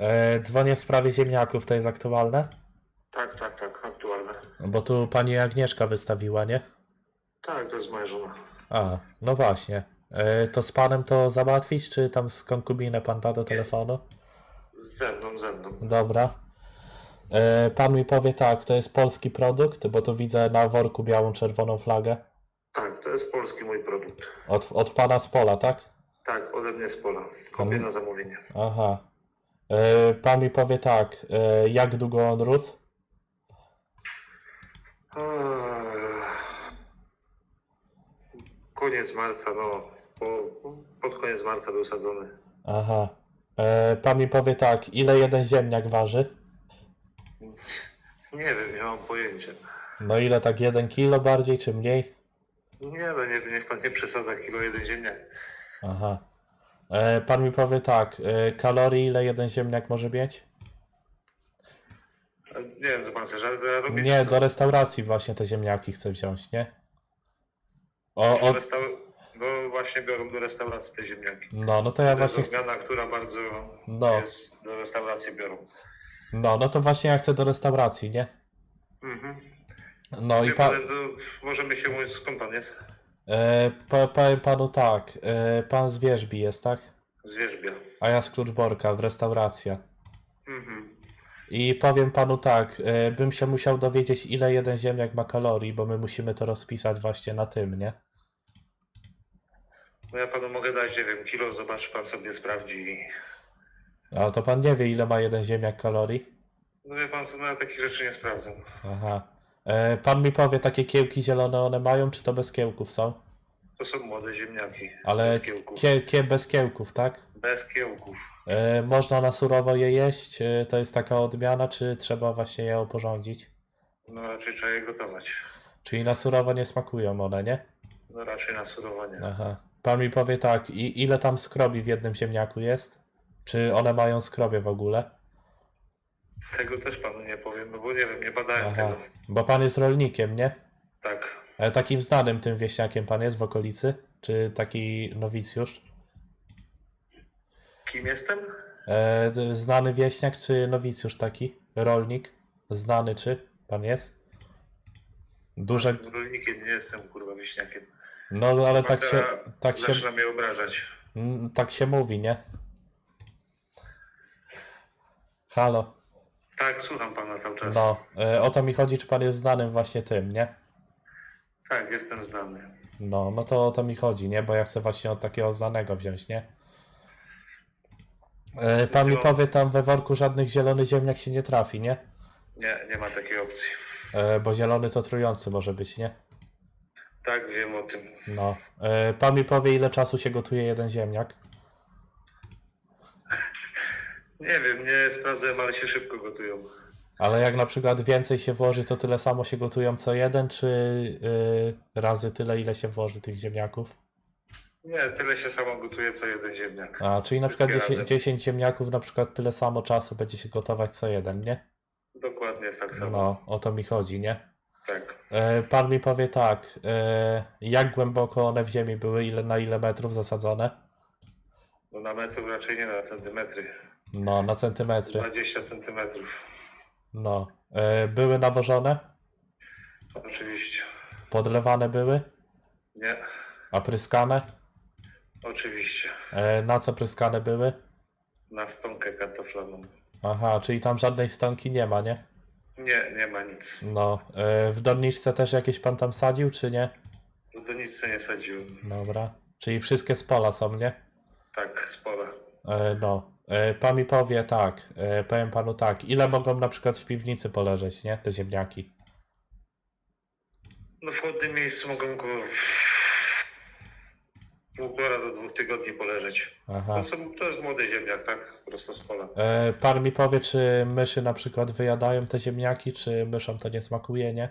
E, dzwonię w sprawie ziemniaków, to jest aktualne? Tak, tak, tak, aktualne. Bo tu pani Agnieszka wystawiła, nie? Tak, to jest moja żona. A, no właśnie. E, to z panem to załatwić, czy tam z konkubinę pan da do telefonu? Ze mną, ze mną. Dobra. E, pan mi powie tak, to jest polski produkt, bo tu widzę na worku białą, czerwoną flagę. Tak, to jest polski mój produkt. Od, od pana z pola, tak? Tak, ode mnie z pola. Kopię na zamówienie. Aha. E, pan mi powie tak, e, jak długo on rósł? Eee, Koniec marca, no. Po, pod koniec marca był sadzony. Aha. E, pan mi powie tak, ile jeden ziemniak waży? Nie wiem, nie mam pojęcia. No ile tak jeden kilo bardziej czy mniej? Nie, no nie, niech pan nie przesadza kilo jeden ziemniak. Aha. E, pan mi powie tak, e, kalorii ile jeden ziemniak może mieć? Nie wiem, co pan chce, żarty robić? Nie, do restauracji właśnie te ziemniaki chcę wziąć, nie? O, o, restau- No właśnie biorą do restauracji te ziemniaki. no, no to ja to jest właśnie chcę, odmiana, która bardzo No. jest, do restauracji biorą. no, no to właśnie ja chcę do restauracji, nie? Mhm. No i Wie pa, pan, to możemy się mówić, skąd pan jest? E, po, powiem panu tak, e, pan z Wierzbi jest, tak? Z Wierzbia. A ja z Kluczborka w restauracja. Mhm. I powiem panu tak, e, bym się musiał dowiedzieć ile jeden ziemniak ma kalorii, bo my musimy to rozpisać właśnie na tym, nie? No ja panu mogę dać, nie wiem, kilo, zobaczy pan sobie, sprawdzi. A to pan nie wie ile ma jeden ziemniak kalorii? No wie pan co, no ja takich rzeczy nie sprawdzam. Aha. E, pan mi powie, takie kiełki zielone one mają, czy to bez kiełków są? To są młode ziemniaki. Ale Bez kiełków. kie, kie, bez kiełków, tak? Bez kiełków. E, można na surowo je jeść? E, to jest taka odmiana, czy trzeba właśnie je oporządzić? No raczej trzeba je gotować. Czyli na surowo nie smakują one, nie? No raczej na surowanie. Aha. Pan mi powie tak, i ile tam skrobi w jednym ziemniaku jest? Czy one mają skrobie w ogóle? Tego też panu nie powiem, no bo nie wiem, nie badałem Aha. tego. Bo pan jest rolnikiem, nie? Tak. E, takim znanym tym wieśniakiem pan jest w okolicy? Czy taki nowicjusz? Kim jestem? E, znany wieśniak czy nowicjusz taki? Rolnik? Znany czy pan jest? Duże. Jestem rolnikiem, nie jestem kurwa wiśniakiem. No ale tak się, tak się, Zaczyna mnie obrażać. mm, tak się mówi, nie? Halo. Tak, słucham pana cały czas. No, e, o to mi chodzi, czy pan jest znanym właśnie tym, nie? Tak, jestem znany. No, no to o to mi chodzi, nie? Bo ja chcę właśnie od takiego znanego wziąć, nie? E, pan mi powie, tam we worku żadnych zielony ziemniak się nie trafi, nie? Nie, nie ma takiej opcji. E, bo zielony to trujący może być, nie? Tak, wiem o tym. No. E, pan mi powie, ile czasu się gotuje jeden ziemniak? Nie wiem, nie sprawdzałem, ale się szybko gotują. Ale jak na przykład więcej się włoży, to tyle samo się gotują co jeden, czy y, razy tyle, ile się włoży tych ziemniaków? Nie, tyle się samo gotuje, co jeden ziemniak. A, czyli na przykład Wszystkie 10, razem. 10 ziemniaków na przykład tyle samo czasu będzie się gotować co jeden, nie? Dokładnie jest tak samo. No, o to mi chodzi, nie? Tak. E, pan mi powie tak, e, jak głęboko one w ziemi były, ile na ile metrów zasadzone? No na metr raczej nie na centymetry. No, na centymetry. 20 centymetrów. No. E, były nawożone? Oczywiście. Podlewane były? Nie, A pryskane? oczywiście. E, na co pryskane były? Na stonkę kartoflaną. Aha, czyli tam żadnej stonki nie ma, nie? Nie, nie ma nic. No. E, w doniczce też jakieś pan tam sadził, czy nie? W doniczce nie sadziłem. Dobra. Czyli wszystkie z pola są, nie? Tak, spora. E, no. E, pan mi powie tak, e, powiem panu tak, ile mogą na przykład w piwnicy poleżeć, nie? Te ziemniaki. No w chłodnym miejscu mogą go półtora do dwóch tygodni poleżeć. Aha. To, są, to jest młody ziemniak, tak? Prosto z pola. E, pan mi powie, czy myszy na przykład wyjadają te ziemniaki, czy myszom to nie smakuje, nie?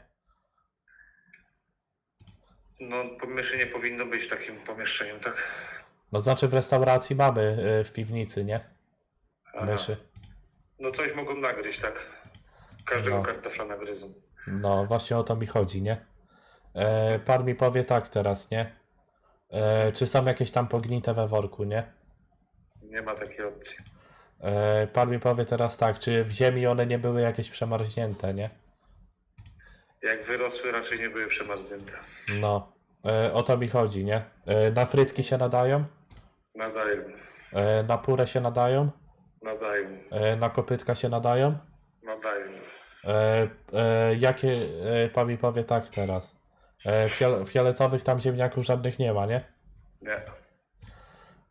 No, myszy nie powinno być w takim pomieszczeniu, tak? No znaczy w restauracji mamy w piwnicy, nie? Myszy. No coś mogą nagryźć, tak? Każdego No. kartofla nagryzą. No właśnie o to mi chodzi, nie? E, pan mi powie tak teraz, nie? E, czy są jakieś tam pognite we worku, nie? Nie ma takiej opcji. E, pan mi powie teraz tak, czy w ziemi one nie były jakieś przemarznięte, nie? Jak wyrosły, raczej nie były przemarznięte. No, e, o to mi chodzi, nie? E, na frytki się nadają? Nadają, E, na purę się nadają? Nadają, E, na kopytka się nadają? nadają. E, e, jakie, e, pan mi powie tak teraz. E, fiol, fioletowych tam ziemniaków żadnych nie ma, nie? Nie.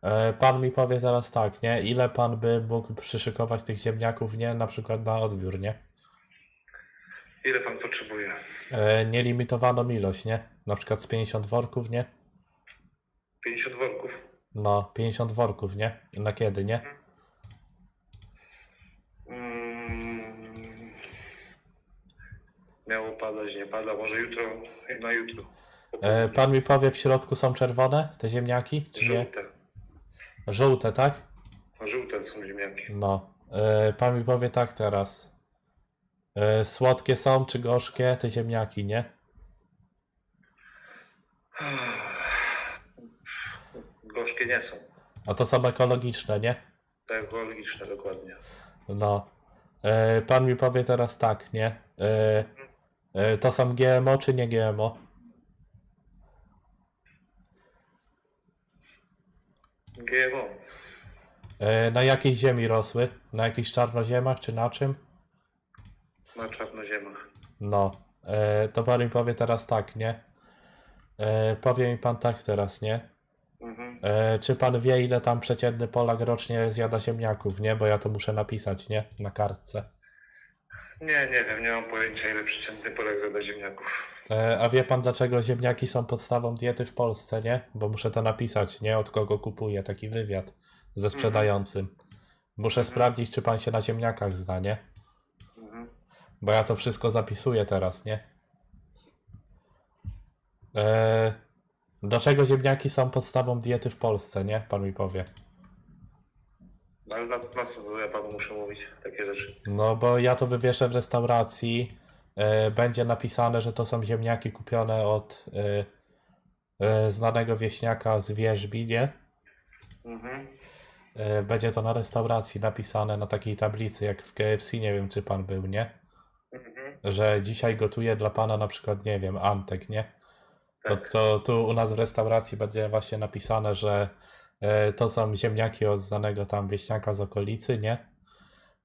E, pan mi powie teraz tak, nie? Ile pan by mógł przyszykować tych ziemniaków, nie? Na przykład na odbiór, nie? Ile pan potrzebuje? E, nielimitowaną ilość, nie? Na przykład z 50 worków, nie? 50 worków. No, 50 worków, nie? Na kiedy, nie? Miało padać, nie pada. Może jutro, na jutro. E, pan mi powie, w środku są czerwone te ziemniaki, czy nie? Żółte. Żółte, tak? Żółte są ziemniaki. No. E, pan mi powie tak teraz. E, słodkie są, czy gorzkie te ziemniaki, nie? Gorzkie nie są. A to są ekologiczne, nie? Tak ekologiczne dokładnie. No. E, pan mi powie teraz tak, nie? E, e, to są GMO, czy nie GMO? GMO. E, na jakiej ziemi rosły? Na jakichś czarnoziemach, czy na czym? Na czarnoziemach. No. E, to pan mi powie teraz tak, nie? E, powie mi pan tak teraz, nie? Mhm. E, czy pan wie, ile tam przeciętny Polak rocznie zjada ziemniaków, nie? Bo ja to muszę napisać, nie? Na kartce. Nie, nie wiem, nie mam pojęcia ile przeciętny Polak zada ziemniaków. E, a wie pan, dlaczego ziemniaki są podstawą diety w Polsce, nie? Bo muszę to napisać, nie? Od kogo kupuję taki wywiad ze sprzedającym. Muszę sprawdzić, czy pan się na ziemniakach zna, nie? Mhm. Bo ja to wszystko zapisuję teraz, nie? E, dlaczego ziemniaki są podstawą diety w Polsce, nie? Pan mi powie. No ale na, na co ja panu muszę mówić takie rzeczy? No, bo ja to wywieszę w restauracji. E, będzie napisane, że to są ziemniaki kupione od e, e, znanego wieśniaka z Wierzbi, nie? Mhm. E, będzie to na restauracji napisane na takiej tablicy, jak w KFC, nie wiem, czy pan był, nie? Mhm. Że dzisiaj gotuję dla pana na przykład, nie wiem, Antek, nie? To, Tak. to tu u nas w restauracji będzie właśnie napisane, że to są ziemniaki od znanego tam wieśniaka z okolicy, nie?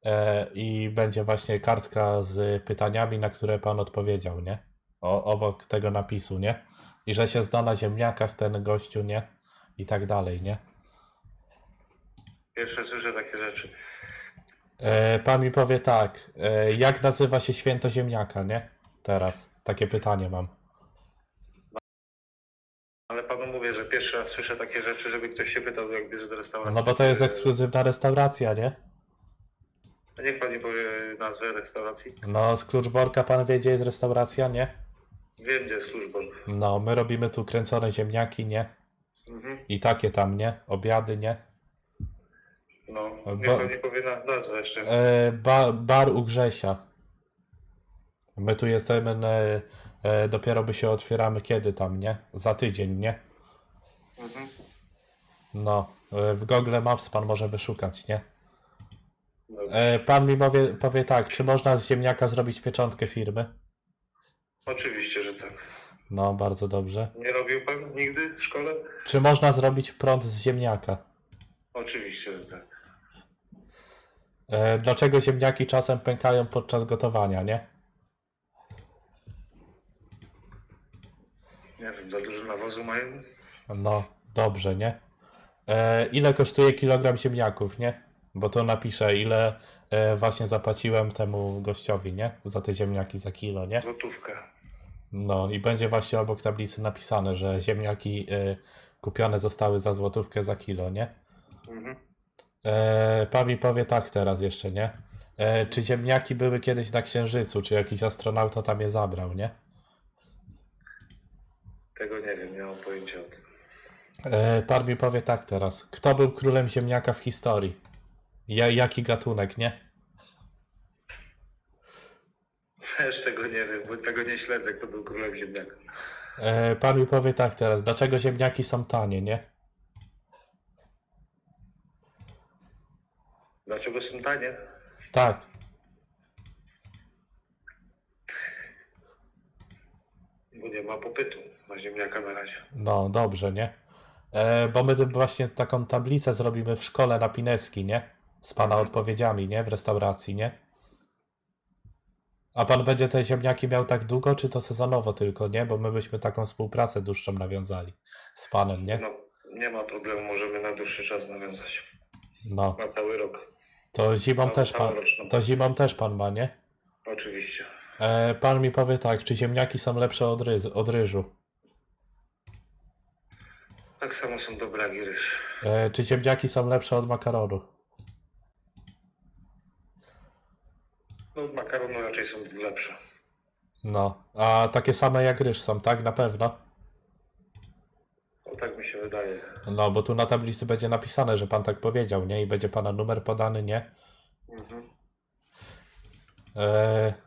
E, I będzie właśnie kartka z pytaniami, na które pan odpowiedział, nie? O, obok tego napisu, nie? I że się zna na ziemniakach ten gościu, nie? I tak dalej, nie? Pierwsze słyszę takie rzeczy. E, pan mi powie tak, e, jak nazywa się święto ziemniaka, nie? Teraz, takie pytanie mam. Ale panu mówię, że pierwszy raz słyszę takie rzeczy, żeby ktoś się pytał, jak bierze do restauracji. No bo to jest E, ekskluzywna restauracja, nie? a Niech pan nie powie nazwę restauracji. No, z Kluczborka pan wie, gdzie jest restauracja, nie? Wiem, gdzie jest Kluczbork. No, my robimy tu kręcone ziemniaki, nie? Mhm. I takie tam, nie? Obiady, nie? No, Bo- niech pan nie powie na, nazwę jeszcze. E, ba, bar u Grzesia. My tu jesteśmy, e, e, dopiero by się otwieramy kiedy tam, nie? Za tydzień, nie? Mhm. No, e, w Google Maps pan może wyszukać, nie? E, pan mi powie, powie tak, czy można z ziemniaka zrobić pieczątkę firmy? Oczywiście, że tak. No, bardzo dobrze. Nie robił pan nigdy w szkole? Czy można zrobić prąd z ziemniaka? Oczywiście, że tak. E, dlaczego ziemniaki czasem pękają podczas gotowania, nie? Nie wiem, za dużo nawozu mają? No, dobrze, nie? E, ile kosztuje kilogram ziemniaków, nie? Bo to napiszę, ile e, właśnie zapłaciłem temu gościowi, nie? Za te ziemniaki za kilo, nie? Złotówka. No i będzie właśnie obok tablicy napisane, że ziemniaki e, kupione zostały za złotówkę za kilo, nie? Mhm. E, pan mi powie tak teraz jeszcze, nie? E, czy ziemniaki były kiedyś na Księżycu? Czy jakiś astronauta tam je zabrał, nie? Tego nie wiem, nie mam pojęcia o tym. E, pan mi powie tak teraz. Kto był królem ziemniaka w historii? Ja, jaki gatunek, nie? Też tego nie wiem, bo tego nie śledzę, kto był królem ziemniaka. E, pan mi powie tak teraz. Dlaczego ziemniaki są tanie, nie? Dlaczego są tanie? Tak. Bo nie ma popytu na ziemniaka na razie. No, dobrze, nie? E, bo my właśnie taką tablicę zrobimy w szkole na Pineski, nie? Z pana Mhm. odpowiedziami, nie? W restauracji, nie? A pan będzie te ziemniaki miał tak długo, czy to sezonowo tylko, nie? Bo my byśmy taką współpracę dłuższą nawiązali z panem, nie? No, nie ma problemu, możemy na dłuższy czas nawiązać. No, Na cały rok. to zimą Na też pan, to zimą też pan ma, nie? Oczywiście. E, pan mi powie tak, czy ziemniaki są lepsze od, ryz, od ryżu? Tak samo są dobre jak i ryż. E, czy ziemniaki są lepsze od makaronu? No od makaronu raczej są lepsze. No, a takie same jak ryż są, tak? Na pewno? O tak mi się wydaje. No, bo tu na tablicy będzie napisane, że pan tak powiedział, nie? I będzie pana numer podany, nie? Mhm. E,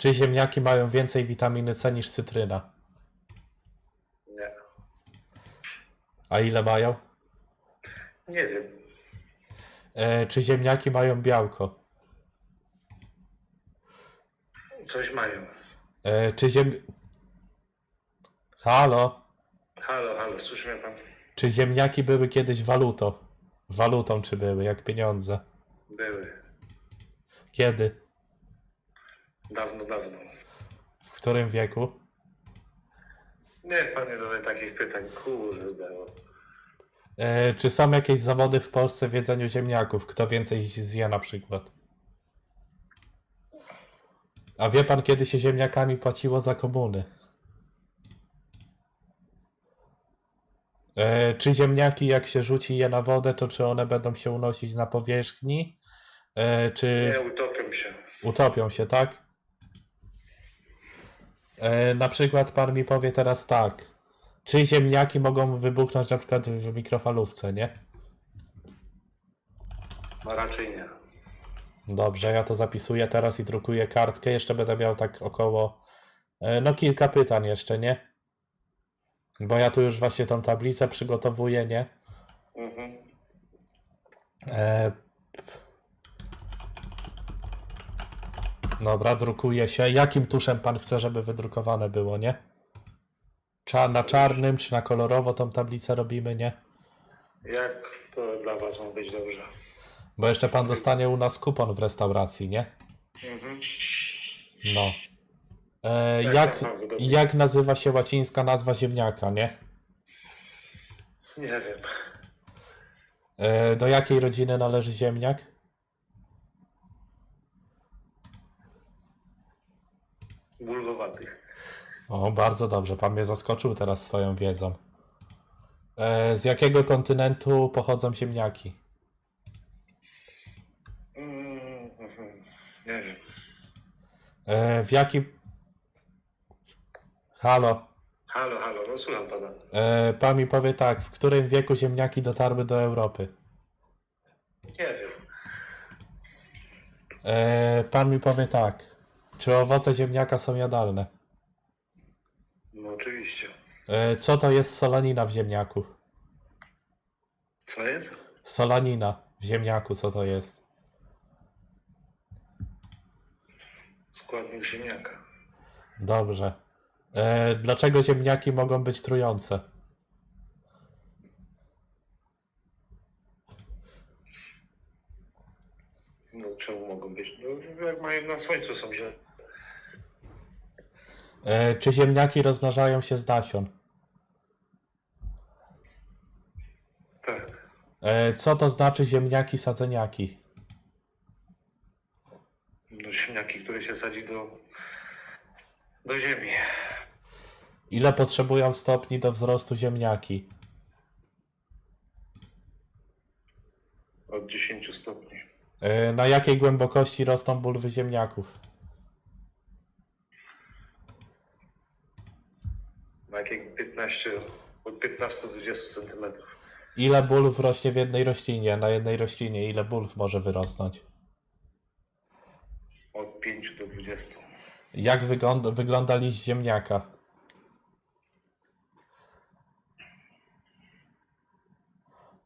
czy ziemniaki mają więcej witaminy C niż cytryna? Nie. A ile mają? Nie wiem. E, czy ziemniaki mają białko? Coś mają. E, czy ziem... Halo? Halo, halo, słyszy mnie pan? Czy ziemniaki były kiedyś walutą? Walutą czy były, jak pieniądze? Były. Kiedy? Dawno, dawno. W którym wieku? Nie, pan nie zadaje takich pytań. Kurde. no. E, czy są jakieś zawody w Polsce w jedzeniu ziemniaków? Kto więcej zje na przykład? A wie pan, kiedy się ziemniakami płaciło za komuny? E, czy ziemniaki, jak się rzuci je na wodę, to czy one będą się unosić na powierzchni? E, czy Nie, utopią się. utopią się, tak? E, na przykład pan mi powie teraz tak. Czy ziemniaki mogą wybuchnąć na przykład w mikrofalówce, nie? No raczej nie. Dobrze, ja to zapisuję teraz i drukuję kartkę. Jeszcze będę miał tak około, e, no kilka pytań jeszcze, nie? Bo ja tu już właśnie tą tablicę przygotowuję, nie? Mhm. E... Dobra, drukuje się. Jakim tuszem pan chce, żeby wydrukowane było, nie? Cza na czarnym czy na kolorowo tą tablicę robimy, nie? Jak to dla was ma być dobrze? Bo jeszcze pan dostanie u nas kupon w restauracji, nie? Mhm. No. E, Tak, jak, tak, wygodnie. jak nazywa się łacińska nazwa ziemniaka, nie? Nie wiem. E, do jakiej rodziny należy ziemniak? Bulwowatych. O, bardzo dobrze. Pan mnie zaskoczył teraz swoją wiedzą. E, z jakiego kontynentu pochodzą ziemniaki? Mm. Nie wiem. E, w jakim... Halo. Halo, halo, no słucham pana. E, pan mi powie tak, w którym wieku ziemniaki dotarły do Europy? Nie wiem. E, pan mi powie tak, czy owoce ziemniaka są jadalne? No oczywiście. E, co to jest solanina w ziemniaku? Co jest? Solanina w ziemniaku, co to jest? Składnik ziemniaka. Dobrze. E, dlaczego ziemniaki mogą być trujące? No czemu mogą być? No jak mają na słońcu są źle. E, czy ziemniaki rozmnażają się z nasion? Tak. E, co to znaczy ziemniaki sadzeniaki? No ziemniaki, które się sadzi do, do ziemi. Ile potrzebują stopni do wzrostu ziemniaki? Od 10 stopni. E, na jakiej głębokości rosną bulwy ziemniaków? Na jakiej 15, od 15 do 20 centymetrów. Ile bulw rośnie w jednej roślinie? Na jednej roślinie ile bulw może wyrosnąć? Od 5 do 20. Jak wygląda, wygląda liść ziemniaka?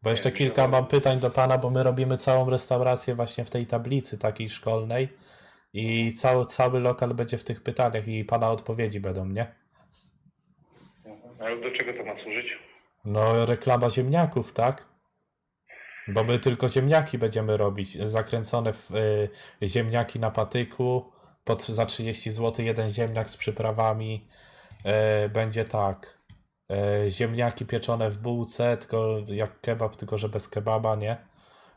Bo jeszcze Nie, kilka nie. mam pytań do pana, bo my robimy całą restaurację właśnie w tej tablicy takiej szkolnej i cały, cały lokal będzie w tych pytaniach i pana odpowiedzi będą, nie? Ale do czego to ma służyć? No, reklama ziemniaków, tak? Bo my tylko ziemniaki będziemy robić. Zakręcone w y, ziemniaki na patyku. Pod, za 30 zł jeden ziemniak z przyprawami. Y, będzie tak. Y, ziemniaki pieczone w bułce, tylko jak kebab, tylko że bez kebaba, nie?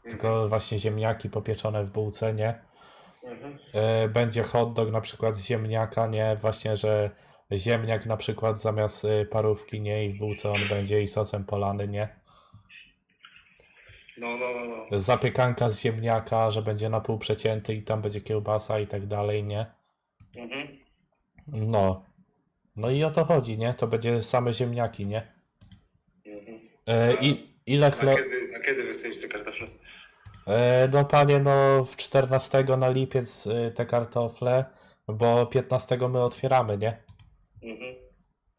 Tylko właśnie ziemniaki popieczone w bułce, nie? Mhm. E, będzie hot dog na przykład z ziemniaka, nie? Właśnie, że ziemniak na przykład zamiast y, parówki, nie? I w bułce on będzie i sosem polany, nie? No, no, no, no. Zapiekanka z ziemniaka, że będzie na pół przecięty i tam będzie kiełbasa i tak dalej, nie? Mhm. No. No i o to chodzi, nie? To będzie same ziemniaki, nie? Mhm. E, i, ile A chlo... kiedy, a kiedy wy chcecie te kartofle? E, no panie, no w 14 na lipiec y, te kartofle, bo 15 my otwieramy, nie? Mhm.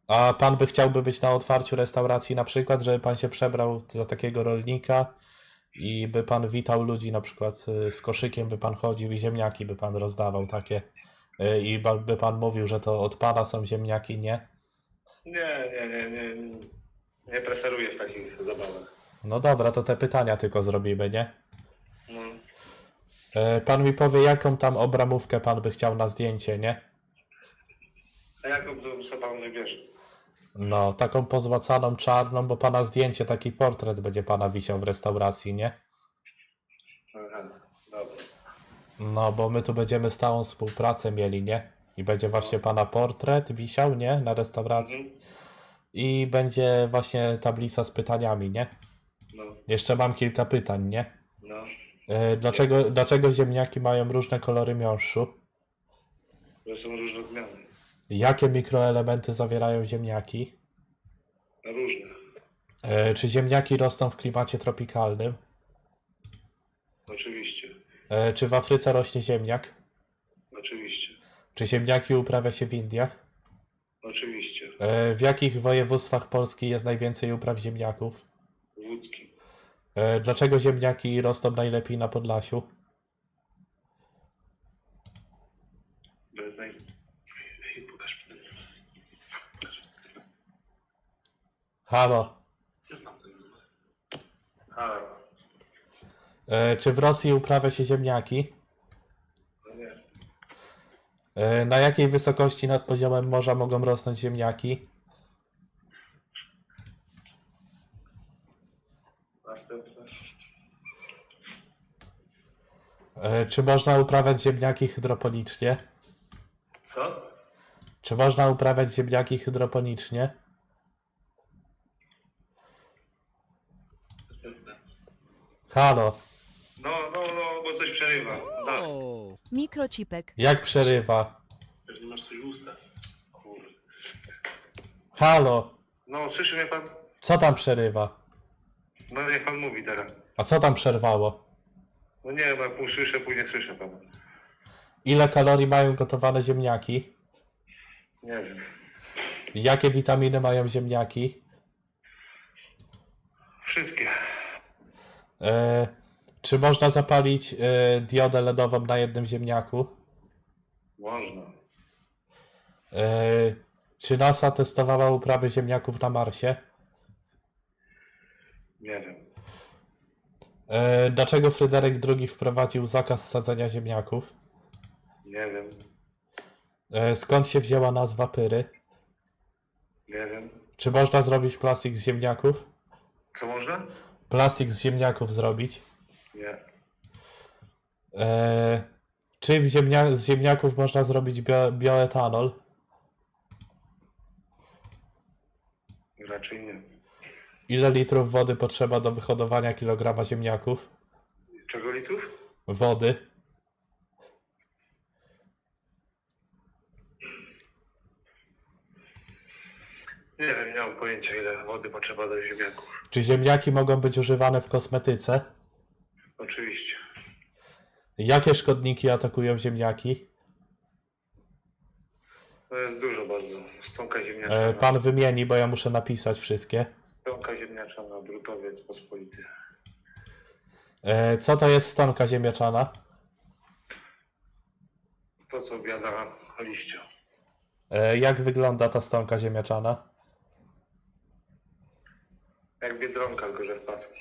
A pan by chciałby być na otwarciu restauracji na przykład, żeby pan się przebrał za takiego rolnika i by pan witał ludzi na przykład y, z koszykiem by pan chodził i ziemniaki by pan rozdawał takie y, i ba- by pan mówił, że to od pana są ziemniaki, nie? Nie, nie, nie, nie. Nie preferuję w takich zabawach. No dobra, to te pytania tylko zrobimy, nie? No. E, Pan mi powie, jaką tam obramówkę pan by chciał na zdjęcie, nie? A jaką to sobie pan wybierze? No, taką pozłacaną czarną, bo pana zdjęcie, taki portret będzie pana wisiał w restauracji, nie? Aha, dobra. No, bo my tu będziemy stałą współpracę mieli, nie? I będzie właśnie pana portret wisiał, nie? Na restauracji. Mhm. I będzie właśnie tablica z pytaniami, nie? No, Jeszcze mam kilka pytań, nie? no. E, Dlaczego, dlaczego ziemniaki mają różne kolory miąższu? To są różne odmiany. Jakie mikroelementy zawierają ziemniaki? Różne. E, Czy ziemniaki rosną w klimacie tropikalnym? Oczywiście. E, Czy w Afryce rośnie ziemniak? Oczywiście. Czy ziemniaki uprawia się w Indiach? Oczywiście. E, W jakich województwach Polski jest najwięcej upraw ziemniaków? Łódzki. E, Dlaczego ziemniaki rosną najlepiej na Podlasiu? Bez naj... Pokaż mi. Halo. Nie znam tego numeru. Halo. E, Czy w Rosji uprawia się ziemniaki? No nie. E, Na jakiej wysokości nad poziomem morza mogą rosnąć ziemniaki? Następne. E, Czy można uprawiać ziemniaki hydroponicznie? Co? Czy można uprawiać ziemniaki hydroponicznie? Następne. Halo. No, no, no, bo coś przerywa. Tak. Mikrocipek. Jak przerywa? Pewnie masz coś w ustach. Kurde. Halo. No, słyszy mnie pan? Co tam przerywa? No niech pan mówi teraz. A co tam przerwało? No nie, bo jak pół słyszę, pół nie słyszę pana. Ile kalorii mają gotowane ziemniaki? Nie wiem. Jakie witaminy mają ziemniaki? Wszystkie. E, czy można zapalić e, diodę LEDową na jednym ziemniaku? Można. E, czy NASA testowała uprawy ziemniaków na Marsie? Nie wiem. Dlaczego Fryderyk II wprowadził zakaz sadzenia ziemniaków? Nie wiem. Skąd się wzięła nazwa pyry? Nie wiem. Czy można zrobić plastik z ziemniaków? Co można? Plastik z ziemniaków zrobić? Nie. E, czy w ziemnia- z ziemniaków można zrobić bio- bioetanol? Raczej nie. Ile litrów wody potrzeba do wyhodowania kilograma ziemniaków? Czego litrów? Wody. Nie wiem, nie mam pojęcia ile wody potrzeba do ziemniaków. Czy ziemniaki mogą być używane w kosmetyce? Oczywiście. Jakie szkodniki atakują ziemniaki? No jest dużo bardzo. Stonka E, ziemniaczana. pan wymieni, bo ja muszę napisać wszystkie. Stonka ziemniaczana, drutowiec pospolity. E, co to jest stonka ziemniaczana? To co obiada liścia. E, jak wygląda ta stonka ziemniaczana? Jak biedronka, tylko że w paski.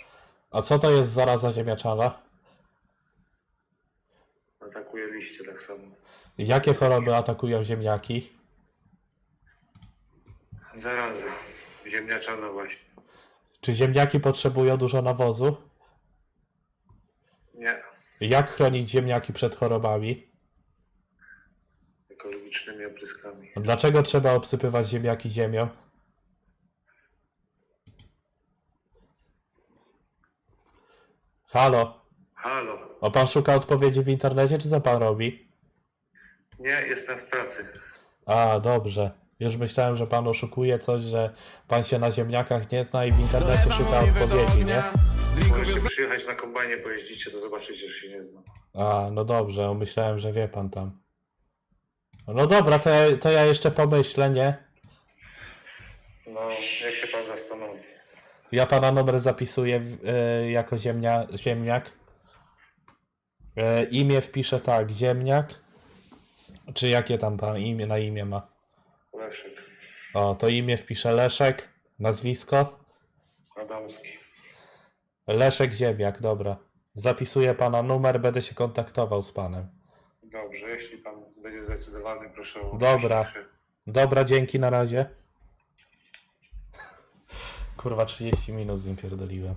A co to jest zaraza ziemniaczana? Atakuje liście tak samo. Jakie choroby atakują ziemniaki? Zaraza. Ziemniaczana właśnie. Czy ziemniaki potrzebują dużo nawozu? Nie. Jak chronić ziemniaki przed chorobami? Ekologicznymi opryskami. Dlaczego trzeba obsypywać ziemniaki ziemią? Halo, Halo. a pan szuka odpowiedzi w internecie, czy co pan robi? Nie, jestem w pracy. A, dobrze. Już myślałem, że pan oszukuje coś, że pan się na ziemniakach nie zna i w internecie szuka odpowiedzi, nie? Możecie przyjechać na kombajnie, pojeździcie, to zobaczycie, że się nie znam. A, no dobrze, myślałem, że wie pan tam. No dobra, to ja, to ja jeszcze pomyślę, nie? No, jak się pan zastanowi. Ja pana numer zapisuję e, jako ziemnia, ziemniak. E, imię wpiszę tak, ziemniak. Czy jakie tam pan imię na imię ma? Leszek O, to imię wpiszę Leszek, nazwisko. Adamski. Leszek Ziemniak, dobra. Zapisuję pana numer, będę się kontaktował z panem. Dobrze, jeśli pan będzie zdecydowany, proszę o... Dobra. się. Dobra, dzięki, na razie. Kurwa, 30 minut z nim pierdoliłem.